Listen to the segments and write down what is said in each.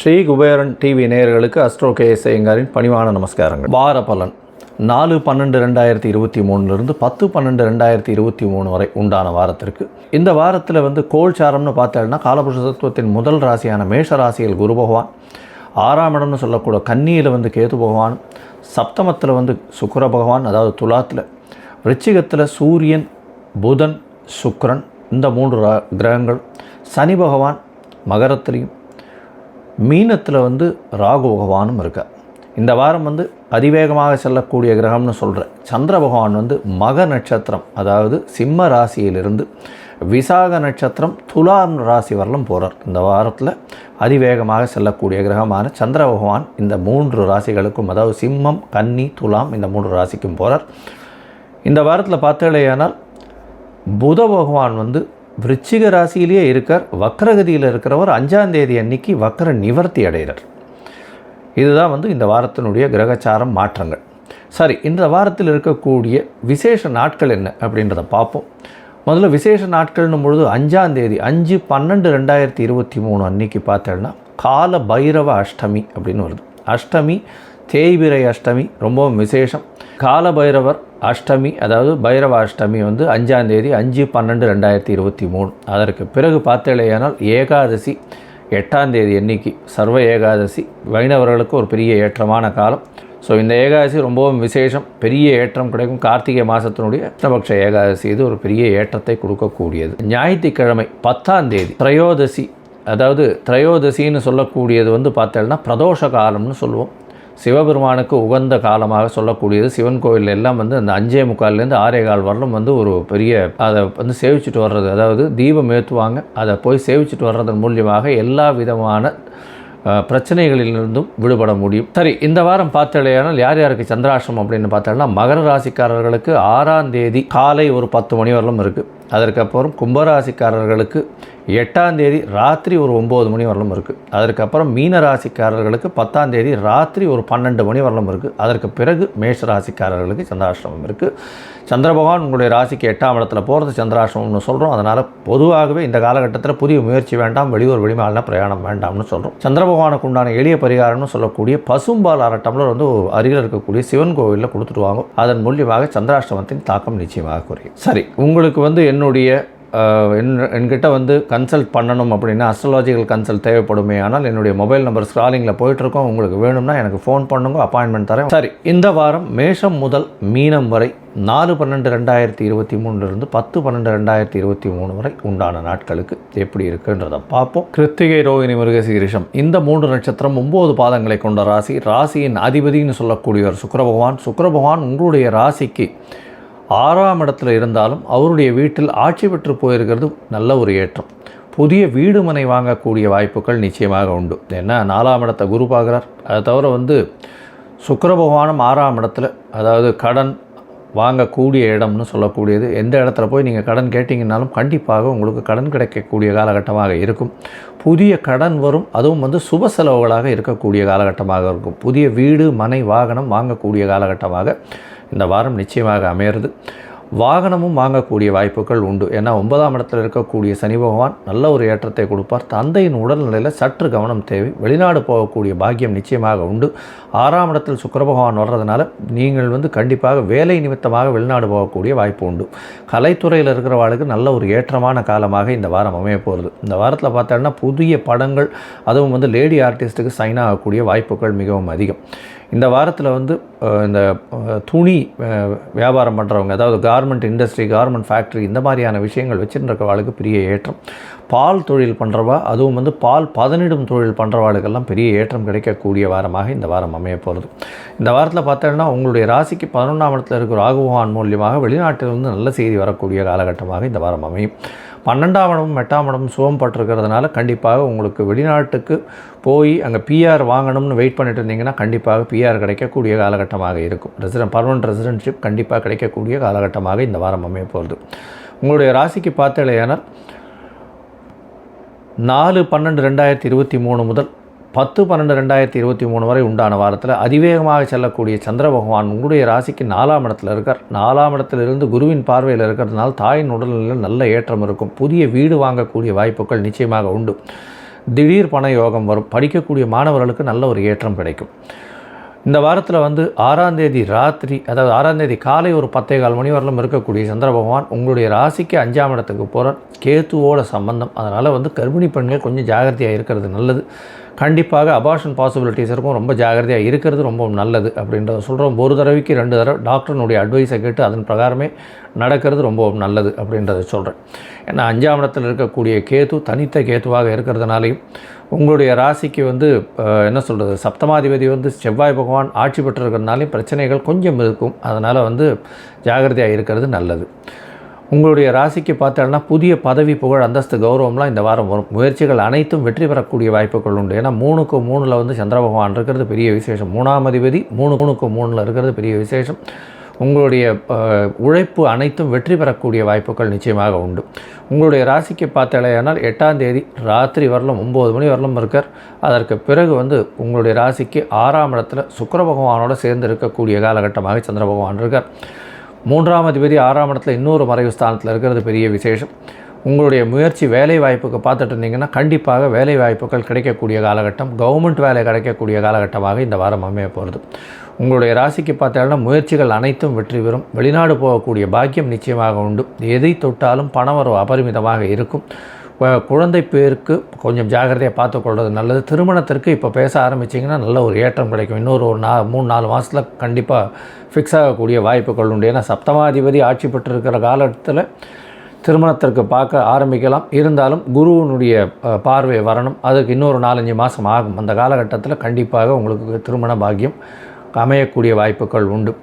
Sri Kuberan TV நேயர்களுக்கு astro KS ஐயங்காரின் பணிவான நமஸ்காரங்கள். வார பலன். நாலு பன்னெண்டு ரெண்டாயிரத்தி இருபத்தி மூணுலேருந்து பத்து பன்னெண்டு ரெண்டாயிரத்தி இருபத்தி மூணு வரை உண்டான வாரத்திற்கு. இந்த வாரத்தில் வந்து கோல்சாரம்னு பார்த்தோம்னா காலபுருஷ தத்துவத்தின் முதல் ராசியான மேஷ ராசியில் குரு பகவான் ஆறாம் இடம்னு சொல்லக்கூட கன்னியில் வந்து கேது பகவான் சப்தமத்தில் வந்து சுக்கர பகவான் அதாவது துலாத்தில். விருச்சிகத்தில் சூரியன் புதன் சுக்ரன் இந்த மூன்று ரா- கிரகங்கள் சனி பகவான் மகரத்திலையும் மீனத்தில் வந்து ராகு பகவானும் இருக்கார் இந்த வாரம் வந்து அதிவேகமாக செல்லக்கூடிய கிரகம்னு சொல்கிறேன் சந்திர பகவான் வந்து மக நட்சத்திரம் அதாவது சிம்ம ராசியிலிருந்து விசாக நட்சத்திரம் துலாம் ராசி வரலும் போகிறார் இந்த வாரத்தில் அதிவேகமாக செல்லக்கூடிய கிரகமான சந்திர பகவான் இந்த மூன்று ராசிகளுக்கும் அதாவது சிம்மம் கன்னி துலாம் இந்த மூன்று ராசிக்கும் போகிறார் இந்த வாரத்தில் பார்த்தாலேயானால் புத பகவான் வந்து விருச்சிக ராசியிலேயே இருக்கார். வக்ரகதியில் இருக்கிறவர் அஞ்சாம் தேதி அன்னைக்கு வக்ர நிவர்த்தி அடைகிறார். இதுதான் வந்து இந்த வாரத்தினுடைய கிரகச்சாரம் மாற்றங்கள். சரி இந்த வாரத்தில் இருக்கக்கூடிய விசேஷ நாட்கள் என்ன அப்படின்றத பார்ப்போம். முதல்ல விசேஷ நாட்கள்னும் பொழுது அஞ்சாம் தேதி அஞ்சு பன்னெண்டு ரெண்டாயிரத்தி இருபத்தி மூணு அன்னைக்கு பார்த்தோன்னா கால பைரவ அஷ்டமி அப்படின்னு வருது. அஷ்டமி தேய்பிரை அஷ்டமி ரொம்பவும் விசேஷம். கால பைரவர் அஷ்டமி அதாவது பைரவ அஷ்டமி வந்து அஞ்சாந்தேதி அஞ்சு பன்னெண்டு ரெண்டாயிரத்தி இருபத்தி மூணு. அதற்கு பிறகு பார்த்தேலையானால் ஏகாதசி எட்டாந்தேதி எண்ணிக்கை சர்வ ஏகாதசி. வைணவர்களுக்கு ஒரு பெரிய ஏற்றமான காலம். ஸோ இந்த ஏகாதசி ரொம்பவும் விசேஷம். பெரிய ஏற்றம் கிடைக்கும். கார்த்திகை மாதத்தினுடைய கிருஷ்ணபக்ஷ ஏகாதசி. இது ஒரு பெரிய ஏற்றத்தை கொடுக்கக்கூடியது. ஞாயிற்றுக்கிழமை பத்தாம் தேதி திரையோதசி. அதாவது திரையோதசின்னு சொல்லக்கூடியது வந்து பார்த்தோம்னா பிரதோஷ காலம்னு சொல்லுவோம். சிவபெருமானுக்கு உகந்த காலமாக சொல்லக்கூடியது. சிவன் கோயில் எல்லாம் வந்து அந்த அஞ்சே முக்கால்லேருந்து ஆறே கால் வரலும் வந்து ஒரு பெரிய அதை வந்து சேவிச்சுட்டு வர்றது. அதாவது தீபம் ஏற்றுவாங்க. அதை போய் சேவிச்சுட்டு வர்றதன் மூலியமாக எல்லா விதமான பிரச்சனைகளிலிருந்தும் விடுபட முடியும். சரி இந்த வாரம் பார்த்தாலேயானால் யார் யாருக்கு சந்திராசிரம் அப்படின்னு பார்த்தோம்னா மகர ராசிக்காரர்களுக்கு ஆறாம் தேதி காலை ஒரு பத்து மணி வரலும் இருக்குது அதற்கப்புறம் கும்பராசிக்காரர்களுக்கு எட்டாம் தேதி ராத்திரி ஒரு ஒம்பது மணி வரலும் இருக்குது அதற்கப்புறம் மீன ராசிக்காரர்களுக்கு பத்தாம் தேதி ராத்திரி ஒரு பன்னெண்டு மணி வரலும் இருக்குது அதற்கு பிறகு மேஷ ராசிக்காரர்களுக்கு சந்திராசிரமம் இருக்குது சந்திர பகவான் உங்களுடைய ராசிக்கு எட்டாம் இடத்துல போகிறது சந்திராசிரமம்னு சொல்கிறோம் அதனால் பொதுவாகவே இந்த காலகட்டத்தில் புதிய முயற்சி வேண்டாம் வெளியூர் வெளிமாலின பிரயாணம் வேண்டாம்னு சொல்கிறோம் சந்திர பகவானுக்கு உண்டான எளிய பரிகாரம்னு சொல்லக்கூடிய பசும்பால் அரை டம்ளர் வந்து அருகில் இருக்கக்கூடிய சிவன் கோவிலில் கொடுத்துட்டு வாங்க. அதன் மூலியமாக சந்திராசிரமத்தின் தாக்கம் நிச்சயமாக குறையும். சரி உங்களுக்கு வந்து என்னுடைய என் என்கிட்ட வந்து கன்சல்ட் பண்ணணும் அப்படின்னா அஸ்ட்ராலாஜிக்கல் கன்சல்ட் தேவைப்படுமே. ஆனால் என்னுடைய மொபைல் நம்பர் ஸ்க்ராலிங்கில் போயிட்டுருக்கோம். உங்களுக்கு வேணும்னா எனக்கு ஃபோன் பண்ணுங்க அப்பாயின்மெண்ட் தரேன். சரி இந்த வாரம் மேஷம் முதல் மீனம் வரை நாலு பன்னெண்டு ரெண்டாயிரத்தி இருபத்தி மூணுலேருந்து பத்து பன்னெண்டு ரெண்டாயிரத்தி இருபத்தி மூணு வரை உண்டான நாட்களுக்கு எப்படி இருக்குன்றதை பார்ப்போம். கிருத்திகை ரோகிணி மிருகசீரிஷம் இந்த மூன்று நட்சத்திரம் ஒம்பது பாதங்களை கொண்ட ராசி. ராசியின் அதிபதின்னு சொல்லக்கூடியவர் சுக்கிர பகவான். சுக்கிர பகவான் உங்களுடைய ராசிக்கு ஆறாம் இடத்துல இருந்தாலும் அவருடைய வீட்டில் ஆட்சி பெற்று போயிருக்கிறது நல்ல ஒரு ஏற்றம். புதிய வீடு மனை வாங்கக்கூடிய வாய்ப்புகள் நிச்சயமாக உண்டு. ஏன்னா நாலாம் இடத்தை குரு பார்க்குறார். அதை தவிர வந்து சுக்கர பகவானும் ஆறாம் இடத்துல அதாவது கடன் வாங்கக்கூடிய இடம்னு சொல்லக்கூடியது. எந்த இடத்துல போய் நீங்கள் கடன் கேட்டிங்கனாலும் கண்டிப்பாக உங்களுக்கு கடன் கிடைக்கக்கூடிய காலகட்டமாக இருக்கும். புதிய கடன் வரும். அதுவும் வந்து சுப செலவுகளாக இருக்கக்கூடிய காலகட்டமாக இருக்கும். புதிய வீடு மனை வாகனம் வாங்கக்கூடிய காலகட்டமாக இந்த வாரம் நிச்சயமாக அமையிறது. வாகனமும் வாங்கக்கூடிய வாய்ப்புகள் உண்டு. ஏன்னா ஒன்பதாம் இடத்துல இருக்கக்கூடிய சனி பகவான் நல்ல ஒரு ஏற்றத்தை கொடுப்பார். தந்தையின் உடல்நிலையில் சற்று கவனம் தேவை. வெளிநாடு போகக்கூடிய பாக்கியம் நிச்சயமாக உண்டு. ஆறாம் இடத்தில் சுக்கர பகவான் வர்றதுனால நீங்கள் வந்து கண்டிப்பாக வேலை நிமித்தமாக வெளிநாடு போகக்கூடிய வாய்ப்பு உண்டு. கலைத்துறையில் இருக்கிறவாளுக்கு நல்ல ஒரு ஏற்றமான காலமாக இந்த வாரம் அமைய போகிறது இந்த வாரத்தில் பார்த்தோன்னா புதிய படங்கள் அதுவும் வந்து லேடி ஆர்டிஸ்ட்டுக்கு சைன் ஆகக்கூடிய வாய்ப்புகள் மிகவும் அதிகம். இந்த வாரத்தில் வந்து இந்த துணி வியாபாரம் பண்ணுறவங்க அதாவது கார்மெண்ட் இண்டஸ்ட்ரி கார்மெண்ட் ஃபேக்ட்ரி இந்த மாதிரியான விஷயங்கள் வச்சுருக்கவாளுக்கு பெரிய ஏற்றம். பால் தொழில் பண்ணுறவா அதுவும் வந்து பால் பதனிடும் தொழில் பண்ணுறவாளுக்கெல்லாம் பெரிய ஏற்றம் கிடைக்கக்கூடிய வாரமாக இந்த வாரம் அமைய போகிறது இந்த வாரத்தில் பார்த்தோன்னா உங்களுடைய ராசிக்கு பதினொன்றாம் இடத்துல இருக்கிற ராகுவான் மூலியமாக வெளிநாட்டிலிருந்து நல்ல செய்தி வரக்கூடிய காலகட்டமாக இந்த வாரம் அமையும். பன்னெண்டாம் இடமும் எட்டாம் இடமும் சுகம் பட்டிருக்கிறதுனால கண்டிப்பாக உங்களுக்கு வெளிநாட்டுக்கு போய் அங்கே பிஆர் வாங்கணும்னு வெயிட் பண்ணிட்டு இருந்தீங்கன்னா கண்டிப்பாக பிஆர் கிடைக்கக்கூடிய காலகட்டமாக இருக்கும். ரெசிடென்ட் பர்மனன்ட் ரெசிடென்ட்ஷிப் கண்டிப்பாக கிடைக்கக்கூடிய காலகட்டமாக இந்த வாரம் அமைய போகிறது உங்களுடைய ராசிக்கு பார்த்தலையானால் நாலு பன்னெண்டு ரெண்டாயிரத்தி இருபத்தி மூணு முதல் பத்து பன்னெண்டு ரெண்டாயிரத்தி இருபத்தி மூணு வரை உண்டான வாரத்தில் அதிவேகமாக செல்லக்கூடிய சந்திர பகவான் உங்களுடைய ராசிக்கு நாலாம் இடத்துல இருக்கார். நாலாம் இடத்திலிருந்து குருவின் பார்வையில் இருக்கிறதுனால தாயின் உடல்நிலையில் நல்ல ஏற்றம் இருக்கும். புதிய வீடு வாங்கக்கூடிய வாய்ப்புகள் நிச்சயமாக உண்டு. திடீர் பண யோகம் வரும். படிக்கக்கூடிய மாணவர்களுக்கு நல்ல ஒரு ஏற்றம் கிடைக்கும். இந்த வாரத்தில் வந்து ஆறாம் தேதி ராத்திரி அதாவது ஆறாம் தேதி காலை ஒரு பத்தே கால் மணி வரலும் இருக்கக்கூடிய சந்திர பகவான் உங்களுடைய ராசிக்கு அஞ்சாம் இடத்துக்கு போகிற கேத்துவோட சம்பந்தம். அதனால் வந்து கர்ப்பிணி பெண்கள் கொஞ்சம் ஜாகிரதையாக இருக்கிறது நல்லது. கண்டிப்பாக அபார்ஷன் பாசிபிலிட்டிஸ் இருக்கும். ரொம்ப ஜாகிரதையாக இருக்கிறது ரொம்ப நல்லது அப்படின்றத சொல்கிறோம் ஒரு தடவைக்கு ரெண்டு தடவை டாக்டர்னுடைய அட்வைஸை கேட்டு அதன் பிரகாரமே நடக்கிறது ரொம்ப நல்லது அப்படின்றத சொல்கிறேன் ஏன்னா அஞ்சாம் இடத்தில் இருக்கக்கூடிய கேது தனித்த கேத்துவாக இருக்கிறதுனாலையும் உங்களுடைய ராசிக்கு வந்து என்ன சொல்கிறது சப்தமாதிபதி வந்து செவ்வாய் பகவான் ஆட்சி பெற்றிருக்கிறதுனாலையும் பிரச்சனைகள் கொஞ்சம் இருக்கும். அதனால் வந்து ஜாகிரதையாக இருக்கிறது நல்லது. உங்களுடைய ராசிக்கு பார்த்தோம்னா புதிய பதவி புகழ் அந்தஸ்து கௌரவம்லாம் இந்த வாரம் வரும். முயற்சிகள் அனைத்தும் வெற்றி பெறக்கூடிய வாய்ப்புகள் உண்டு. ஏன்னா மூணுக்கு மூணில் வந்து சந்திர பகவான் இருக்கிறது பெரிய விசேஷம். மூணாம் அதிபதி மூணு மூணுக்கு மூணில் இருக்கிறது பெரிய விசேஷம். உங்களுடைய உழைப்பு அனைத்தும் வெற்றி பெறக்கூடிய வாய்ப்புகள் நிச்சயமாக உண்டு. உங்களுடைய ராசிக்கு பார்த்தாலேயானால் எட்டாம் தேதி ராத்திரி வரலும் ஒம்பது மணி வரலும் இருக்கார். அதற்கு பிறகு வந்து உங்களுடைய ராசிக்கு ஆறாம் இடத்துல சுக்கர பகவானோடு சேர்ந்து இருக்கக்கூடிய காலகட்டமாக சந்திர பகவான் இருக்கார். மூன்றாம் அதிபதி ஆறாம் இடத்துல இன்னொரு மறைவு ஸ்தானத்தில் இருக்கிறது பெரிய விசேஷம். உங்களுடைய முயற்சி வேலை வாய்ப்புக்கு பார்த்துட்டு இருந்தீங்கன்னா கண்டிப்பாக வேலை வாய்ப்புகள் கிடைக்கக்கூடிய காலகட்டம் கவர்மெண்ட் வேலை கிடைக்கக்கூடிய காலகட்டமாக இந்த வாரம் அமைய போகிறது உங்களுடைய ராசிக்கு பார்த்தாலும் முயற்சிகள் அனைத்தும் வெற்றி பெறும். வெளிநாடு போகக்கூடிய பாக்கியம் நிச்சயமாக உண்டு. எதை தொட்டாலும் பணவரவு அபரிமிதமாக இருக்கும். குழந்தை பேருக்கு கொஞ்சம் ஜாகிரதையாக பார்த்துக்கொள்வது நல்லது. திருமணத்திற்கு இப்போ பேச ஆரம்பிச்சிங்கன்னா நல்ல ஒரு ஏற்றம் கிடைக்கும். இன்னொரு ஒரு நா மூணு நாலு மாதத்தில் கண்டிப்பாக ஃபிக்ஸ் ஆகக்கூடிய வாய்ப்புகள் உண்டு. ஏன்னா சப்தமாதிபதி ஆட்சி பெற்றிருக்கிற காலத்தில் திருமணத்திற்கு பார்க்க ஆரம்பிக்கலாம். இருந்தாலும் குருவினுடைய பார்வை வரணும். அதுக்கு இன்னொரு நாலஞ்சு மாதம் ஆகும். அந்த காலகட்டத்தில் கண்டிப்பாக உங்களுக்கு திருமண பாக்கியம் அமையக்கூடிய வாய்ப்புகள் உண்டு.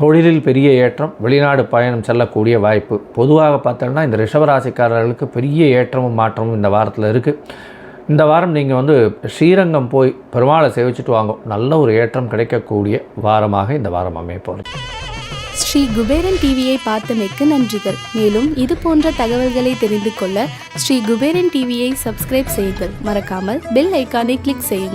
தொழிலில் பெரிய ஏற்றம் வெளிநாடு பயணம் செல்லக்கூடிய வாய்ப்பு. பொதுவாக பார்த்தோம்னா இந்த ரிஷபராசிக்காரர்களுக்கு பெரிய ஏற்றமும் மாற்றமும் இந்த வாரத்தில் இருக்குது இந்த வாரம் நீங்கள் வந்து ஸ்ரீரங்கம் போய் பெருமாளை சேவிச்சுட்டு வாங்க. நல்ல ஒரு ஏற்றம் கிடைக்கக்கூடிய வாரமாக இந்த வாரம் அமைய போகிறது ஸ்ரீ குபேரன் டிவியை பார்த்தமைக்கு நன்றிகள். மேலும் இது போன்ற தகவல்களை தெரிந்து கொள்ள ஸ்ரீ குபேரன் டிவியை சப்ஸ்கிரைப் செய்யுங்கள். மறக்காமல் பெல் ஐக்கானை கிளிக் செய்யுங்கள்.